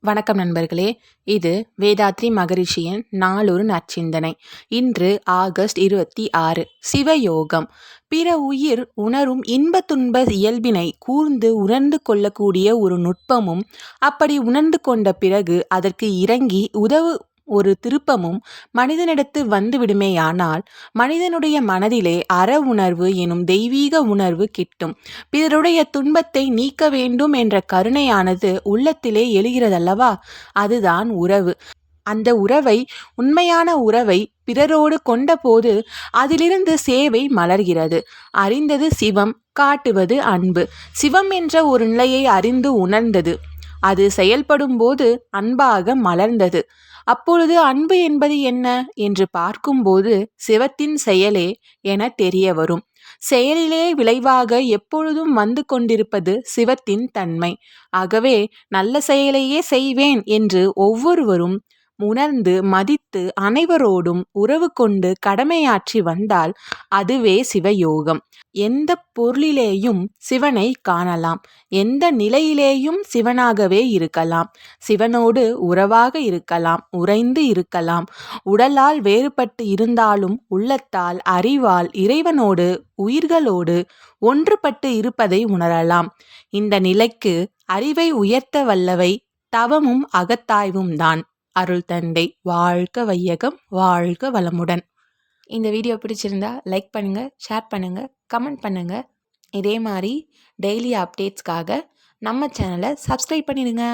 வணக்கம் நண்பர்களே. இது வேதாத்ரி மகரிஷியின் நாளொரு நற்சிந்தனை. இன்று ஆகஸ்ட் இருபத்தி ஆறு. சிவயோகம். பிற உயிர் உணரும் இன்ப துன்ப இயல்பினை கூர்ந்து உணர்ந்து கொள்ளக்கூடிய ஒரு நுட்பமும் அப்படி உணர்ந்து கொண்ட பிறகு அதற்கு இறங்கி உதவு ஒரு திருப்பமும் மனிதனிடத்து வந்துவிடுமேயானால் மனிதனுடைய மனதிலே அற உணர்வு எனும் தெய்வீக உணர்வு கிட்டும். பிறருடைய துன்பத்தை நீக்க வேண்டும் என்ற கருணையானது உள்ளத்திலே எழுகிறதல்லவா? அதுதான் உறவு. அந்த உறவை உண்மையான உறவை பிறரோடு கொண்டபோது அதிலிருந்து சேவை மலர்கிறது. அறிந்தது சிவம் காட்டுவது அன்பு. சிவம் என்ற ஒரு நிலையை அறிந்து உணர்ந்தது. அது செயல்படும் போது அன்பாக மலர்ந்தது. அப்பொழுது அன்பு என்பது என்ன? என்று பார்க்கும்போது சிவத்தின் செயலே என தெரிய வரும் செயலிலே விளைவாக எப்பொழுதும் வந்து கொண்டிருப்பது சிவத்தின் தன்மை. ஆகவே நல்ல செயலையே செய்வேன் என்று ஒவ்வொருவரும் உணர்ந்து மதித்து அனைவரோடும் உறவு கொண்டு கடமையாற்றி வந்தால் அதுவே சிவயோகம். எந்த பொருளிலேயும் சிவனை காணலாம். எந்த நிலையிலேயும் சிவனாகவே இருக்கலாம். சிவனோடு உறவாக இருக்கலாம். உறைந்து இருக்கலாம். உடலால் வேறுபட்டு இருந்தாலும் உள்ளத்தால் அறிவால் இறைவனோடு உயிர்களோடு ஒன்றுபட்டு இருப்பதை உணரலாம். இந்த நிலைக்கு அறிவை உயர்த்த வல்லவை தவமும் அகத்தாய்வும் தான் அருள் தந்தை வாழ்க வையகம் வாழ்க வளமுடன். இந்த வீடியோ பிடிச்சிருந்தா லைக் பண்ணுங்கள் ஷேர் பண்ணுங்கள் கமெண்ட் பண்ணுங்கள் இதே மாதிரி டெய்லி அப்டேட்ஸ்க்காக நம்ம சேனலை சப்ஸ்கிரைப் பண்ணிடுங்க.